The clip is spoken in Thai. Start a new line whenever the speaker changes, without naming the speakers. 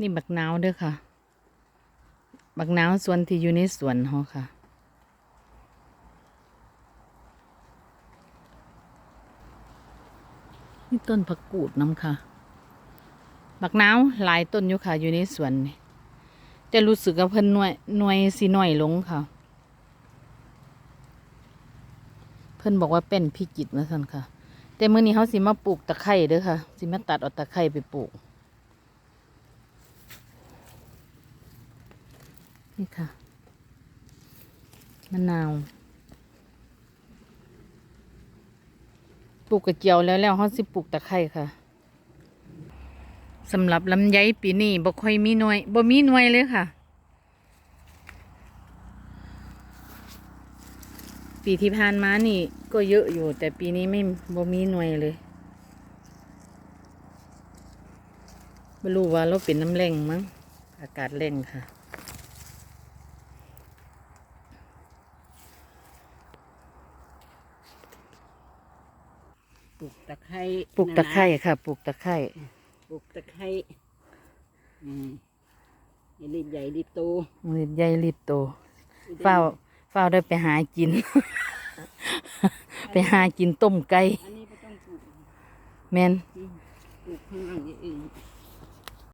นี่บักนาวเด้อค่ะ บักนาวส่วนที่อยู่ในสวนเขาค่ะ นี่ต้นผักกูดน้ำค่ะ บักนาวหลายต้นอยู่ค่ะ อยู่ในสวนนี่จะรู้สึกว่าเพิ่นหน่วยหน่วยสีหน่อยลงค่ะ เพิ่นบอกว่าเป็นพิจิตรนะท่านค่ะ แต่มื้อนี้เขาสิมาปลูกตะไคร้เด้อค่ะสิมาตัดเอาตะไคร้ไปปลูก นี่ค่ะ มะนาว ปลูกกระเจียวแล้วแล้วเขาสิปลูกตะไคร้ค่ะสำหรับลำไยปีนี้บ่ค่อยมีหน่วยบ่มีหน่วยเลยค่ะ ปีที่ผ่านมานี่ ก็เยอะอยู่ แต่ปีนี้ไม่บ่มีหน่วยเลยไม่รู้ว่าเราเป็นน้ำแรงมั้งอากาศแรงค่ะ
ลูกตะไคร้
ปลูกตะไคร้
น
ค่ะปลูกตะไคร้ะ
ปลูกตะไคร้อืมอย่ารีบใหญ่รีบโต
มือใหญ่รีบโตเฝ้าเฝ้าได้ไปหากิน ไปหากินต้มไก่
อันนี้ไม่ต้องปลูก
แมน
ปลูกข้างล่างอย่างอื่น